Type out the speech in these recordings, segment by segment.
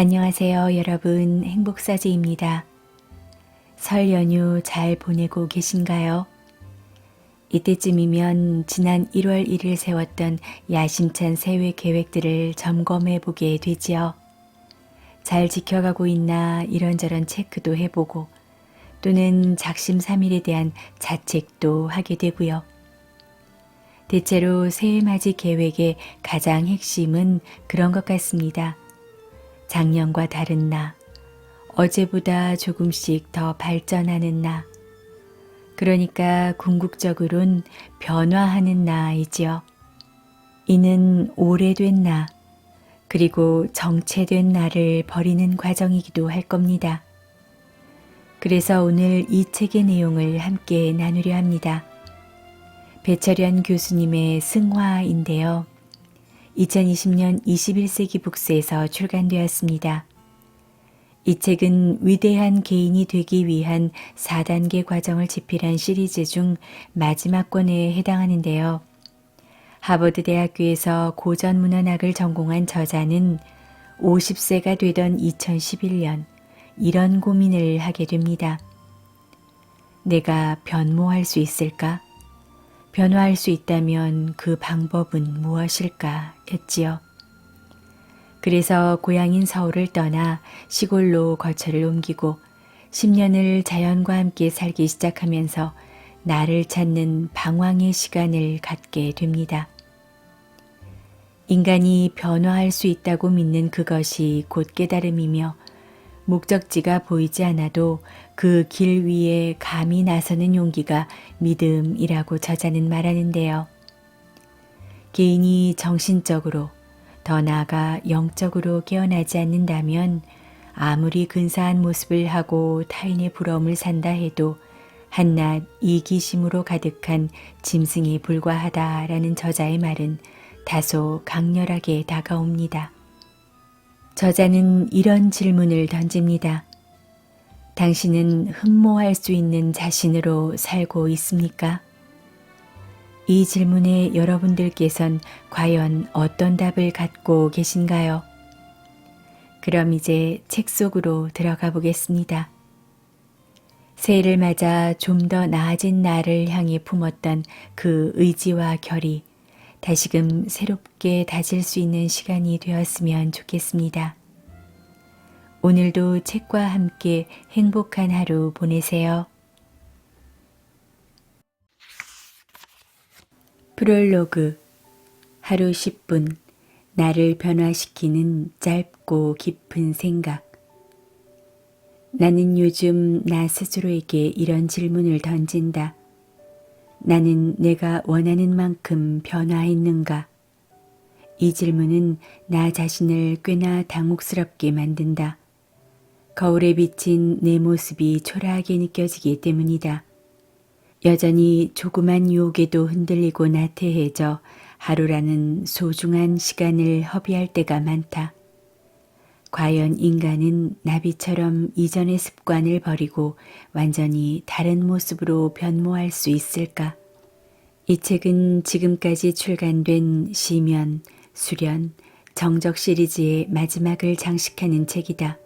안녕하세요, 여러분. 행복사제입니다. 설 연휴 잘 보내고 계신가요? 이때쯤이면 지난 1월 1일 세웠던 야심찬 새해 계획들을 점검해 보게 되지요. 잘 지켜가고 있나 이런저런 체크도 해보고 또는 작심삼일에 대한 자책도 하게 되고요. 대체로 새해 맞이 계획의 가장 핵심은 그런 것 같습니다. 작년과 다른 나, 어제보다 조금씩 더 발전하는 나, 그러니까 궁극적으론 변화하는 나이지요. 이는 오래된 나, 그리고 정체된 나를 버리는 과정이기도 할 겁니다. 그래서 오늘 이 책의 내용을 함께 나누려 합니다. 배철현 교수님의 승화인데요. 2020년 21세기 북스에서 출간되었습니다. 이 책은 위대한 개인이 되기 위한 4단계 과정을 집필한 시리즈 중 마지막 권에 해당하는데요. 하버드 대학교에서 고전 문헌학을 전공한 저자는 50세가 되던 2011년 이런 고민을 하게 됩니다. 내가 변모할 수 있을까? 변화할 수 있다면 그 방법은 무엇일까 했지요. 그래서 고향인 서울을 떠나 시골로 거처를 옮기고 10년을 자연과 함께 살기 시작하면서 나를 찾는 방황의 시간을 갖게 됩니다. 인간이 변화할 수 있다고 믿는 그것이 곧 깨달음이며 목적지가 보이지 않아도 그 길 위에 감히 나서는 용기가 믿음이라고 저자는 말하는데요. 개인이 정신적으로 더 나아가 영적으로 깨어나지 않는다면 아무리 근사한 모습을 하고 타인의 부러움을 산다 해도 한낱 이기심으로 가득한 짐승에 불과하다라는 저자의 말은 다소 강렬하게 다가옵니다. 저자는 이런 질문을 던집니다. 당신은 흠모할 수 있는 자신으로 살고 있습니까? 이 질문에 여러분들께선 과연 어떤 답을 갖고 계신가요? 그럼 이제 책 속으로 들어가 보겠습니다. 새해를 맞아 좀 더 나아진 나를 향해 품었던 그 의지와 결이 다시금 새롭게 다질 수 있는 시간이 되었으면 좋겠습니다. 오늘도 책과 함께 행복한 하루 보내세요. 프롤로그 하루 10분 나를 변화시키는 짧고 깊은 생각 나는 요즘 나 스스로에게 이런 질문을 던진다. 나는 내가 원하는 만큼 변화했는가? 이 질문은 나 자신을 꽤나 당혹스럽게 만든다. 거울에 비친 내 모습이 초라하게 느껴지기 때문이다. 여전히 조그만 유혹에도 흔들리고 나태해져 하루라는 소중한 시간을 허비할 때가 많다. 과연 인간은 나비처럼 이전의 습관을 버리고 완전히 다른 모습으로 변모할 수 있을까? 이 책은 지금까지 출간된 시면, 수련, 정적 시리즈의 마지막을 장식하는 책이다.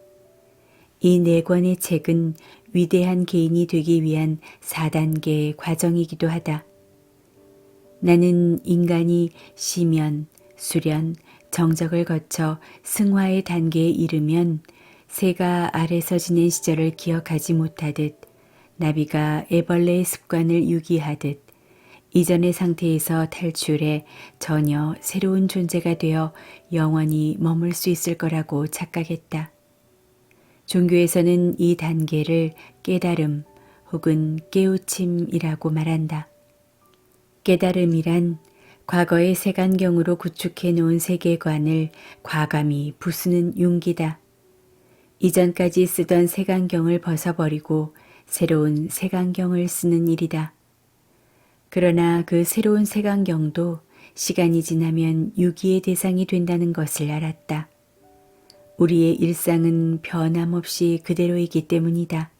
이 네 권의 책은 위대한 개인이 되기 위한 4단계 과정이기도 하다. 나는 인간이 시면, 수련, 정적을 거쳐 승화의 단계에 이르면 새가 아래서 지낸 시절을 기억하지 못하듯 나비가 애벌레의 습관을 유기하듯 이전의 상태에서 탈출해 전혀 새로운 존재가 되어 영원히 머물 수 있을 거라고 착각했다. 종교에서는 이 단계를 깨달음 혹은 깨우침이라고 말한다. 깨달음이란 과거의 색안경으로 구축해 놓은 세계관을 과감히 부수는 용기다. 이전까지 쓰던 색안경을 벗어버리고 새로운 색안경을 쓰는 일이다. 그러나 그 새로운 색안경도 시간이 지나면 유기의 대상이 된다는 것을 알았다. 우리의 일상은 변함없이 그대로이기 때문이다.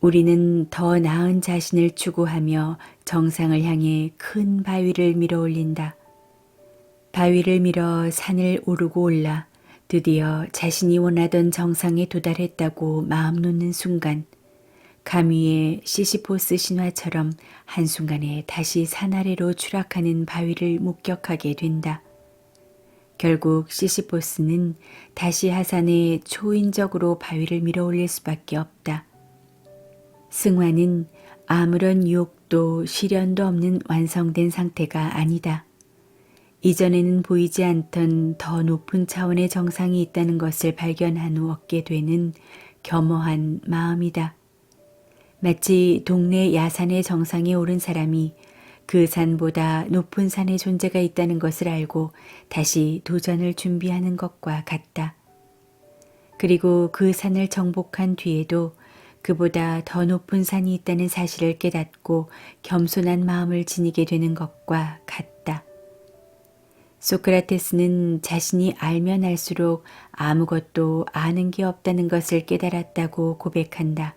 우리는 더 나은 자신을 추구하며 정상을 향해 큰 바위를 밀어 올린다. 바위를 밀어 산을 오르고 올라 드디어 자신이 원하던 정상에 도달했다고 마음 놓는 순간 가미의 시시포스 신화처럼 한순간에 다시 산 아래로 추락하는 바위를 목격하게 된다. 결국 시시포스는 다시 하산에 초인적으로 바위를 밀어 올릴 수밖에 없다. 승화는 아무런 유혹도 시련도 없는 완성된 상태가 아니다. 이전에는 보이지 않던 더 높은 차원의 정상이 있다는 것을 발견한 후 얻게 되는 겸허한 마음이다. 마치 동네 야산의 정상에 오른 사람이 그 산보다 높은 산의 존재가 있다는 것을 알고 다시 도전을 준비하는 것과 같다. 그리고 그 산을 정복한 뒤에도 그보다 더 높은 산이 있다는 사실을 깨닫고 겸손한 마음을 지니게 되는 것과 같다. 소크라테스는 자신이 알면 알수록 아무것도 아는 게 없다는 것을 깨달았다고 고백한다.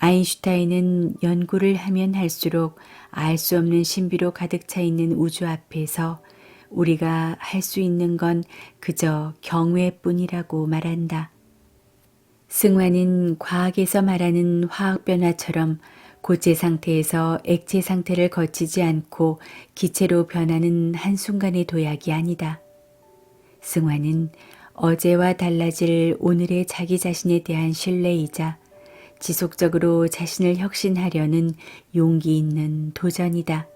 아인슈타인은 연구를 하면 할수록 알 수 없는 신비로 가득 차 있는 우주 앞에서 우리가 할 수 있는 건 그저 경외뿐이라고 말한다. 승화는 과학에서 말하는 화학 변화처럼 고체 상태에서 액체 상태를 거치지 않고 기체로 변하는 한순간의 도약이 아니다. 승화는 어제와 달라질 오늘의 자기 자신에 대한 신뢰이자 지속적으로 자신을 혁신하려는 용기 있는 도전이다.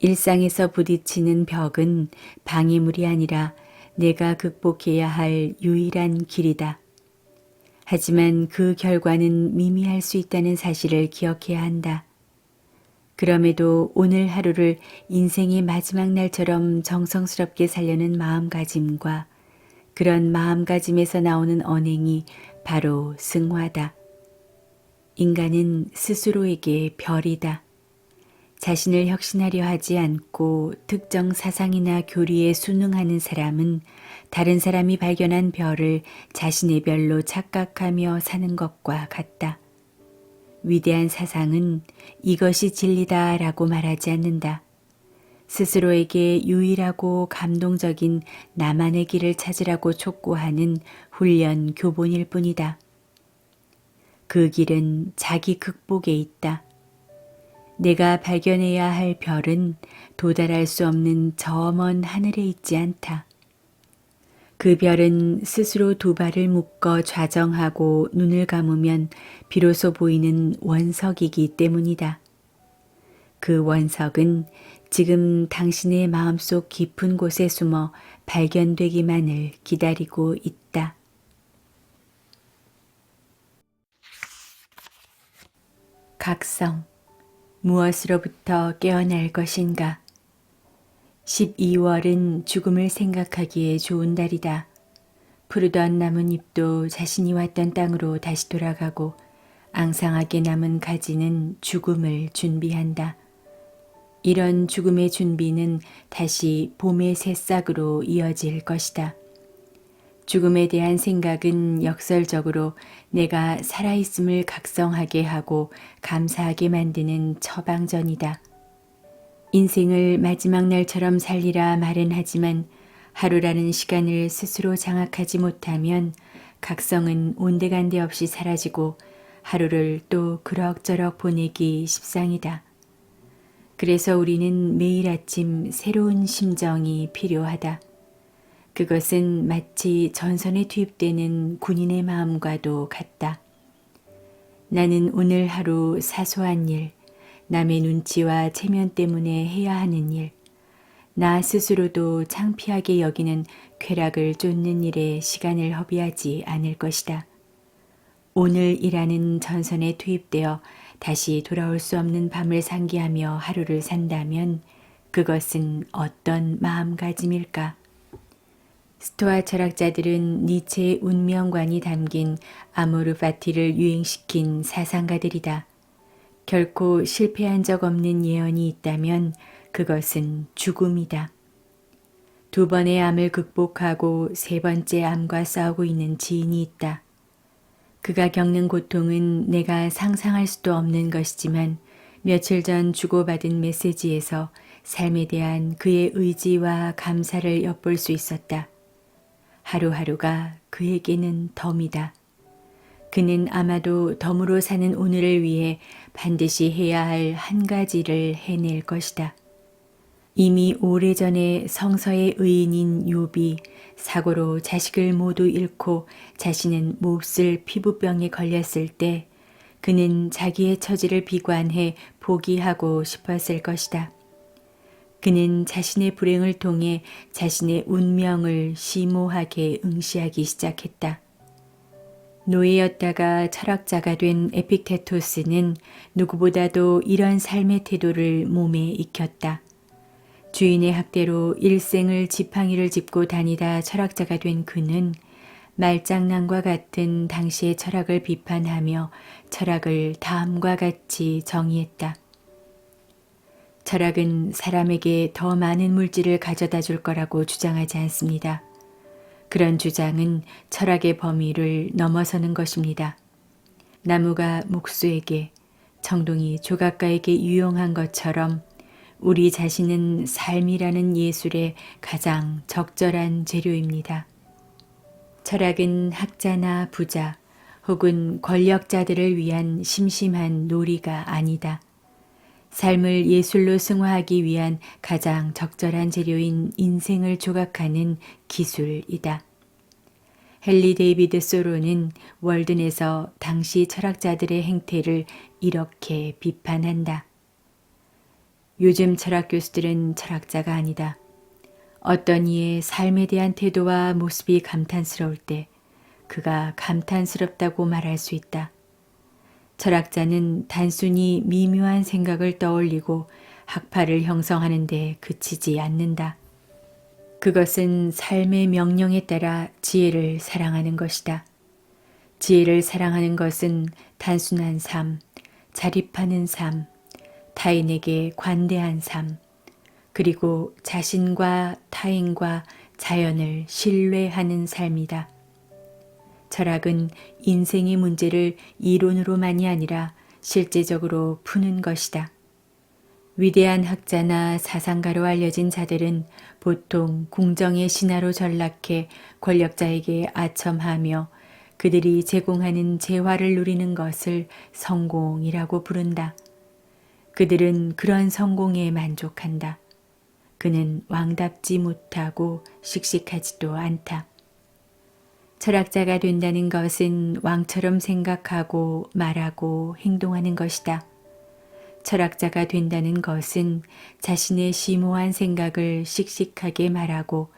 일상에서 부딪히는 벽은 방해물이 아니라 내가 극복해야 할 유일한 길이다. 하지만 그 결과는 미미할 수 있다는 사실을 기억해야 한다. 그럼에도 오늘 하루를 인생의 마지막 날처럼 정성스럽게 살려는 마음가짐과 그런 마음가짐에서 나오는 언행이 바로 승화다. 인간은 스스로에게 별이다. 자신을 혁신하려 하지 않고 특정 사상이나 교리에 순응하는 사람은 다른 사람이 발견한 별을 자신의 별로 착각하며 사는 것과 같다. 위대한 사상은 이것이 진리다 라고 말하지 않는다. 스스로에게 유일하고 감동적인 나만의 길을 찾으라고 촉구하는 훈련 교본일 뿐이다. 그 길은 자기 극복에 있다. 내가 발견해야 할 별은 도달할 수 없는 저 먼 하늘에 있지 않다. 그 별은 스스로 두 발을 묶어 좌정하고 눈을 감으면 비로소 보이는 원석이기 때문이다. 그 원석은 지금 당신의 마음속 깊은 곳에 숨어 발견되기만을 기다리고 있다. 각성 무엇으로부터 깨어날 것인가? 12월은 죽음을 생각하기에 좋은 달이다. 푸르던 나뭇잎도 자신이 왔던 땅으로 다시 돌아가고 앙상하게 남은 가지는 죽음을 준비한다. 이런 죽음의 준비는 다시 봄의 새싹으로 이어질 것이다. 죽음에 대한 생각은 역설적으로 내가 살아있음을 각성하게 하고 감사하게 만드는 처방전이다. 인생을 마지막 날처럼 살리라 말은 하지만 하루라는 시간을 스스로 장악하지 못하면 각성은 온데간데 없이 사라지고 하루를 또 그럭저럭 보내기 십상이다. 그래서 우리는 매일 아침 새로운 심정이 필요하다. 그것은 마치 전선에 투입되는 군인의 마음과도 같다. 나는 오늘 하루 사소한 일, 남의 눈치와 체면 때문에 해야 하는 일, 나 스스로도 창피하게 여기는 쾌락을 쫓는 일에 시간을 허비하지 않을 것이다. 오늘이라는 전선에 투입되어 다시 돌아올 수 없는 밤을 상기하며 하루를 산다면 그것은 어떤 마음가짐일까? 스토아 철학자들은 니체의 운명관이 담긴 아모르 파티를 유행시킨 사상가들이다. 결코 실패한 적 없는 예언이 있다면 그것은 죽음이다. 두 번의 암을 극복하고 세 번째 암과 싸우고 있는 지인이 있다. 그가 겪는 고통은 내가 상상할 수도 없는 것이지만 며칠 전 주고받은 메시지에서 삶에 대한 그의 의지와 감사를 엿볼 수 있었다. 하루하루가 그에게는 덤이다. 그는 아마도 덤으로 사는 오늘을 위해 반드시 해야 할 한 가지를 해낼 것이다. 이미 오래전에 성서의 의인인 욥이 사고로 자식을 모두 잃고 자신은 몹쓸 피부병에 걸렸을 때 그는 자기의 처지를 비관해 포기하고 싶었을 것이다. 그는 자신의 불행을 통해 자신의 운명을 심오하게 응시하기 시작했다. 노예였다가 철학자가 된 에픽테토스는 누구보다도 이런 삶의 태도를 몸에 익혔다. 주인의 학대로 일생을 지팡이를 짚고 다니다 철학자가 된 그는 말장난과 같은 당시의 철학을 비판하며 철학을 다음과 같이 정의했다. 철학은 사람에게 더 많은 물질을 가져다 줄 거라고 주장하지 않습니다. 그런 주장은 철학의 범위를 넘어서는 것입니다. 나무가 목수에게, 청동이 조각가에게 유용한 것처럼 우리 자신은 삶이라는 예술의 가장 적절한 재료입니다. 철학은 학자나 부자 혹은 권력자들을 위한 심심한 놀이가 아니다. 삶을 예술로 승화하기 위한 가장 적절한 재료인 인생을 조각하는 기술이다. 헨리 데이비드 소로는 월든에서 당시 철학자들의 행태를 이렇게 비판한다. 요즘 철학 교수들은 철학자가 아니다. 어떤 이의 삶에 대한 태도와 모습이 감탄스러울 때 그가 감탄스럽다고 말할 수 있다. 철학자는 단순히 미묘한 생각을 떠올리고 학파를 형성하는 데 그치지 않는다. 그것은 삶의 명령에 따라 지혜를 사랑하는 것이다. 지혜를 사랑하는 것은 단순한 삶, 자립하는 삶, 타인에게 관대한 삶, 그리고 자신과 타인과 자연을 신뢰하는 삶이다. 철학은 인생의 문제를 이론으로만이 아니라 실제적으로 푸는 것이다. 위대한 학자나 사상가로 알려진 자들은 보통 궁정의 신하로 전락해 권력자에게 아첨하며 그들이 제공하는 재화를 누리는 것을 성공이라고 부른다. 그들은 그런 성공에 만족한다. 그는 왕답지 못하고 씩씩하지도 않다. 철학자가 된다는 것은 왕처럼 생각하고 말하고 행동하는 것이다. 철학자가 된다는 것은 자신의 심오한 생각을 씩씩하게 말하고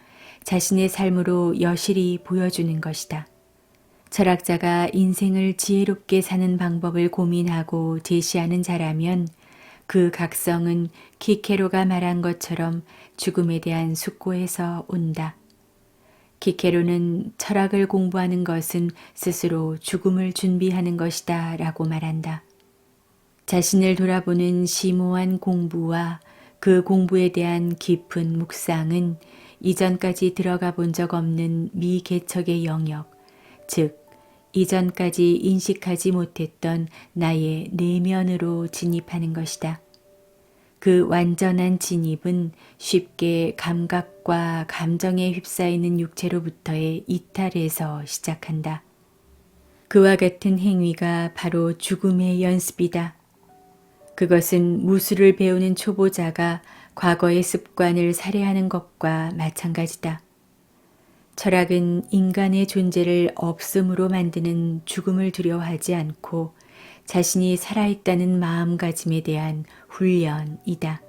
자신의 삶으로 여실히 보여주는 것이다. 철학자가 인생을 지혜롭게 사는 방법을 고민하고 제시하는 자라면 그 각성은 키케로가 말한 것처럼 죽음에 대한 숙고에서 온다. 키케로는 철학을 공부하는 것은 스스로 죽음을 준비하는 것이다 라고 말한다. 자신을 돌아보는 심오한 공부와 그 공부에 대한 깊은 묵상은 이전까지 들어가 본 적 없는 미개척의 영역, 즉, 이전까지 인식하지 못했던 나의 내면으로 진입하는 것이다. 그 완전한 진입은 쉽게 감각과 감정에 휩싸이는 육체로부터의 이탈에서 시작한다. 그와 같은 행위가 바로 죽음의 연습이다. 그것은 무술을 배우는 초보자가 과거의 습관을 살해하는 것과 마찬가지다. 철학은 인간의 존재를 없음으로 만드는 죽음을 두려워하지 않고 자신이 살아있다는 마음가짐에 대한 훈련이다.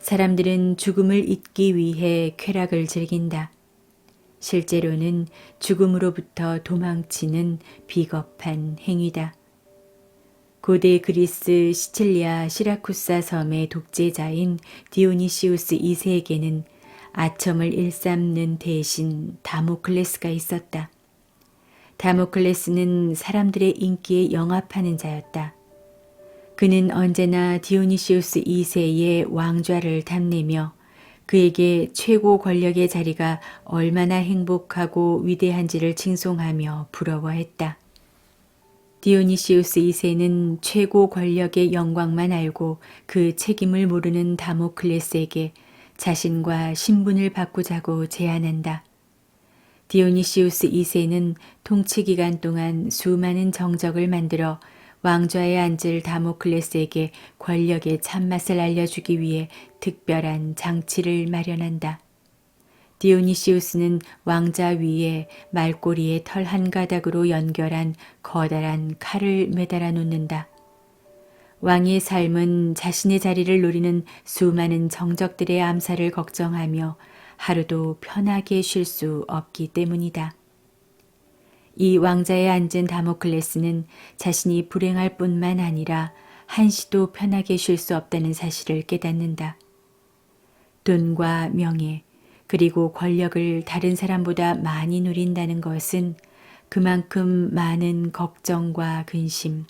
사람들은 죽음을 잊기 위해 쾌락을 즐긴다. 실제로는 죽음으로부터 도망치는 비겁한 행위다. 고대 그리스 시칠리아 시라쿠사 섬의 독재자인 디오니시우스 2세에게는 아첨을 일삼는 대신 다모클레스가 있었다. 다모클레스는 사람들의 인기에 영합하는 자였다. 그는 언제나 디오니시우스 2세의 왕좌를 탐내며 그에게 최고 권력의 자리가 얼마나 행복하고 위대한지를 칭송하며 부러워했다. 디오니시우스 2세는 최고 권력의 영광만 알고 그 책임을 모르는 다모클레스에게 자신과 신분을 바꾸자고 제안한다. 디오니시우스 2세는 통치 기간 동안 수많은 정적을 만들어 왕좌에 앉을 다모클레스에게 권력의 참맛을 알려주기 위해 특별한 장치를 마련한다. 디오니시우스는 왕자 위에 말꼬리에 털 한 가닥으로 연결한 커다란 칼을 매달아 놓는다. 왕의 삶은 자신의 자리를 노리는 수많은 정적들의 암살을 걱정하며 하루도 편하게 쉴 수 없기 때문이다. 이 왕자에 앉은 다모클레스는 자신이 불행할 뿐만 아니라 한시도 편하게 쉴 수 없다는 사실을 깨닫는다. 돈과 명예, 그리고 권력을 다른 사람보다 많이 누린다는 것은 그만큼 많은 걱정과 근심,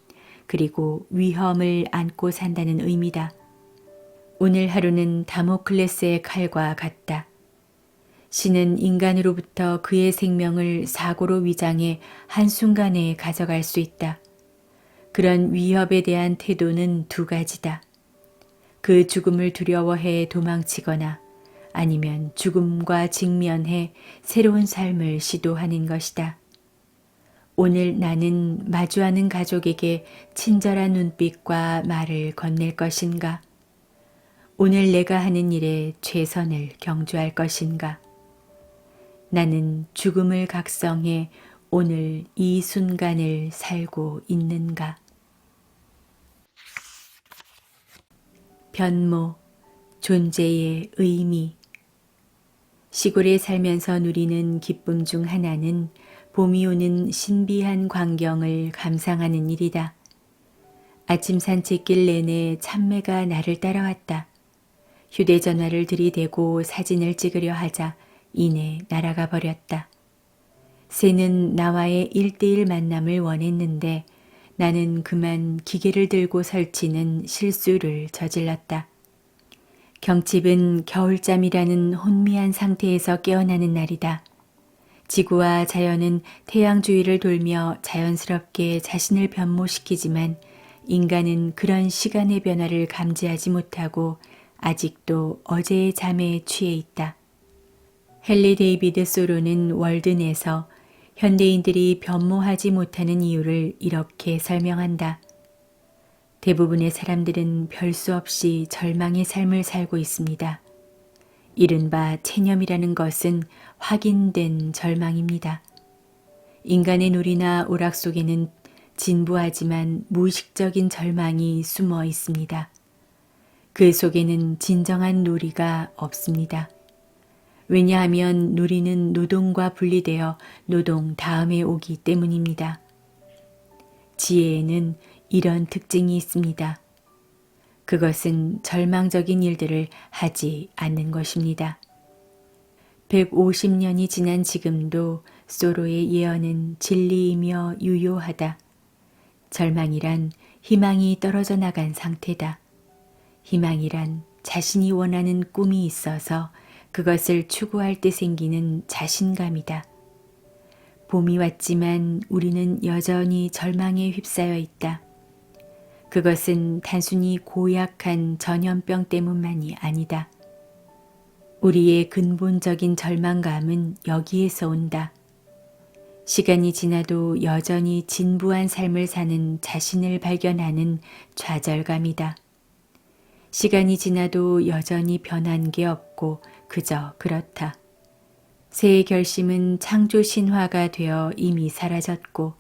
그리고 위험을 안고 산다는 의미다. 오늘 하루는 다모클레스의 칼과 같다. 신은 인간으로부터 그의 생명을 사고로 위장해 한순간에 가져갈 수 있다. 그런 위협에 대한 태도는 두 가지다. 그 죽음을 두려워해 도망치거나 아니면 죽음과 직면해 새로운 삶을 시도하는 것이다. 오늘 나는 마주하는 가족에게 친절한 눈빛과 말을 건넬 것인가? 오늘 내가 하는 일에 최선을 경주할 것인가? 나는 죽음을 각성해 오늘 이 순간을 살고 있는가? 변모, 존재의 의미. 시골에 살면서 누리는 기쁨 중 하나는 봄이 오는 신비한 광경을 감상하는 일이다. 아침 산책길 내내 참매가 나를 따라왔다. 휴대전화를 들이대고 사진을 찍으려 하자 이내 날아가 버렸다. 새는 나와의 일대일 만남을 원했는데 나는 그만 기계를 들고 설치는 실수를 저질렀다. 경칩은 겨울잠이라는 혼미한 상태에서 깨어나는 날이다. 지구와 자연은 태양 주위를 돌며 자연스럽게 자신을 변모시키지만 인간은 그런 시간의 변화를 감지하지 못하고 아직도 어제의 잠에 취해 있다. 헨리 데이비드 소로는 월든에서 현대인들이 변모하지 못하는 이유를 이렇게 설명한다. 대부분의 사람들은 별수 없이 절망의 삶을 살고 있습니다. 이른바 체념이라는 것은 확인된 절망입니다. 인간의 놀이나 오락 속에는 진부하지만 무의식적인 절망이 숨어 있습니다. 그 속에는 진정한 놀이가 없습니다. 왜냐하면 누리는 노동과 분리되어 노동 다음에 오기 때문입니다. 지혜에는 이런 특징이 있습니다. 그것은 절망적인 일들을 하지 않는 것입니다. 150년이 지난 지금도 소로의 예언은 진리이며 유효하다. 절망이란 희망이 떨어져 나간 상태다. 희망이란 자신이 원하는 꿈이 있어서 그것을 추구할 때 생기는 자신감이다. 봄이 왔지만 우리는 여전히 절망에 휩싸여 있다. 그것은 단순히 고약한 전염병 때문만이 아니다. 우리의 근본적인 절망감은 여기에서 온다. 시간이 지나도 여전히 진부한 삶을 사는 자신을 발견하는 좌절감이다. 시간이 지나도 여전히 변한 게 없고 그저 그렇다. 새의 결심은 창조 신화가 되어 이미 사라졌고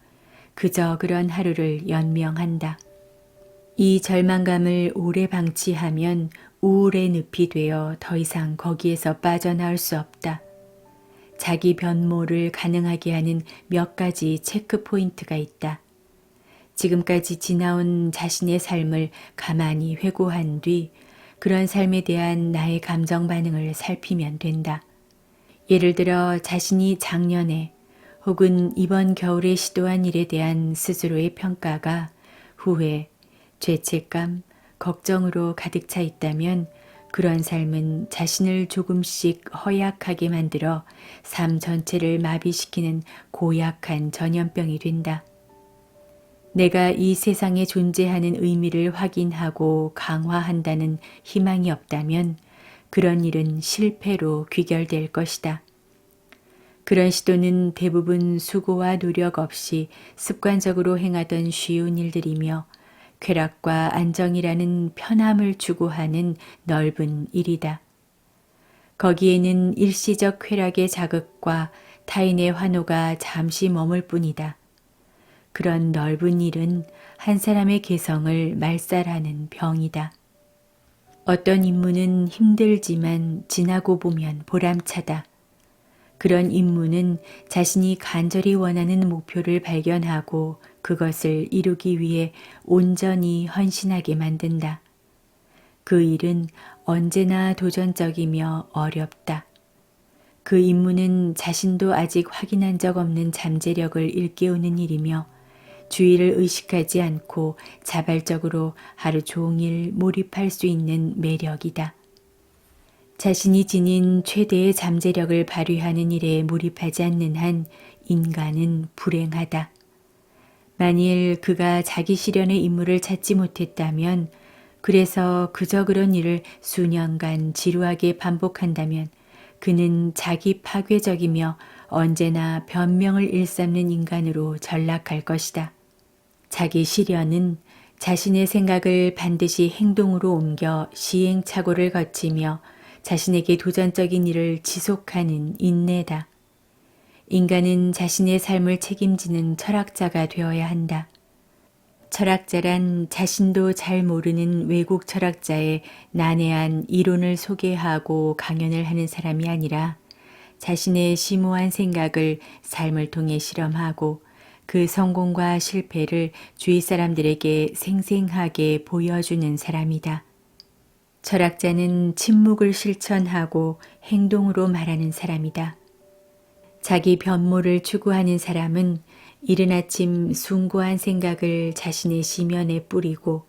그저 그런 하루를 연명한다. 이 절망감을 오래 방치하면 우울의 늪이 되어 더 이상 거기에서 빠져나올 수 없다. 자기 변모를 가능하게 하는 몇 가지 체크 포인트가 있다. 지금까지 지나온 자신의 삶을 가만히 회고한 뒤 그런 삶에 대한 나의 감정 반응을 살피면 된다. 예를 들어 자신이 작년에 혹은 이번 겨울에 시도한 일에 대한 스스로의 평가가 후회, 죄책감, 걱정으로 가득 차 있다면 그런 삶은 자신을 조금씩 허약하게 만들어 삶 전체를 마비시키는 고약한 전염병이 된다. 내가 이 세상에 존재하는 의미를 확인하고 강화한다는 희망이 없다면 그런 일은 실패로 귀결될 것이다. 그런 시도는 대부분 수고와 노력 없이 습관적으로 행하던 쉬운 일들이며 쾌락과 안정이라는 편함을 추구하는 넓은 일이다. 거기에는 일시적 쾌락의 자극과 타인의 환호가 잠시 머물 뿐이다. 그런 넓은 일은 한 사람의 개성을 말살하는 병이다. 어떤 임무는 힘들지만 지나고 보면 보람차다. 그런 임무는 자신이 간절히 원하는 목표를 발견하고 그것을 이루기 위해 온전히 헌신하게 만든다. 그 일은 언제나 도전적이며 어렵다. 그 임무는 자신도 아직 확인한 적 없는 잠재력을 일깨우는 일이며 주의를 의식하지 않고 자발적으로 하루 종일 몰입할 수 있는 매력이다. 자신이 지닌 최대의 잠재력을 발휘하는 일에 몰입하지 않는 한 인간은 불행하다. 만일 그가 자기 실현의 임무를 찾지 못했다면, 그래서 그저 그런 일을 수년간 지루하게 반복한다면, 그는 자기 파괴적이며 언제나 변명을 일삼는 인간으로 전락할 것이다. 자기 실현은 자신의 생각을 반드시 행동으로 옮겨 시행착오를 거치며 자신에게 도전적인 일을 지속하는 인내다. 인간은 자신의 삶을 책임지는 철학자가 되어야 한다. 철학자란 자신도 잘 모르는 외국 철학자의 난해한 이론을 소개하고 강연을 하는 사람이 아니라 자신의 심오한 생각을 삶을 통해 실험하고 그 성공과 실패를 주위 사람들에게 생생하게 보여주는 사람이다. 철학자는 침묵을 실천하고 행동으로 말하는 사람이다. 자기 변모를 추구하는 사람은 이른 아침 숭고한 생각을 자신의 시면에 뿌리고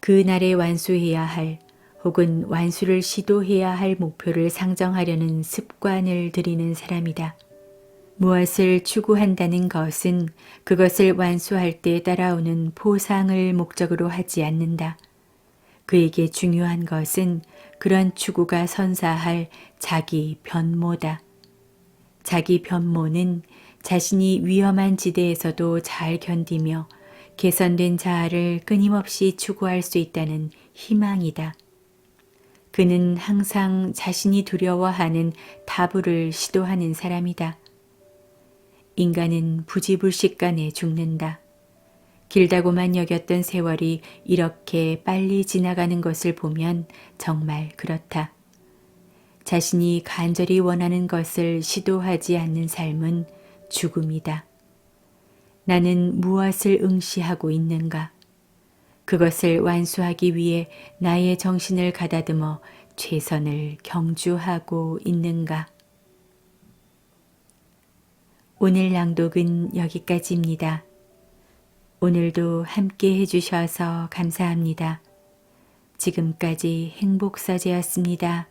그날에 완수해야 할 혹은 완수를 시도해야 할 목표를 상정하려는 습관을 들이는 사람이다. 무엇을 추구한다는 것은 그것을 완수할 때 따라오는 보상을 목적으로 하지 않는다. 그에게 중요한 것은 그런 추구가 선사할 자기 변모다. 자기 변모는 자신이 위험한 지대에서도 잘 견디며 개선된 자아를 끊임없이 추구할 수 있다는 희망이다. 그는 항상 자신이 두려워하는 타부를 시도하는 사람이다. 인간은 부지불식간에 죽는다. 길다고만 여겼던 세월이 이렇게 빨리 지나가는 것을 보면 정말 그렇다. 자신이 간절히 원하는 것을 시도하지 않는 삶은 죽음이다. 나는 무엇을 응시하고 있는가? 그것을 완수하기 위해 나의 정신을 가다듬어 최선을 경주하고 있는가? 오늘 낭독은 여기까지입니다. 오늘도 함께 해주셔서 감사합니다. 지금까지 행복서재였습니다.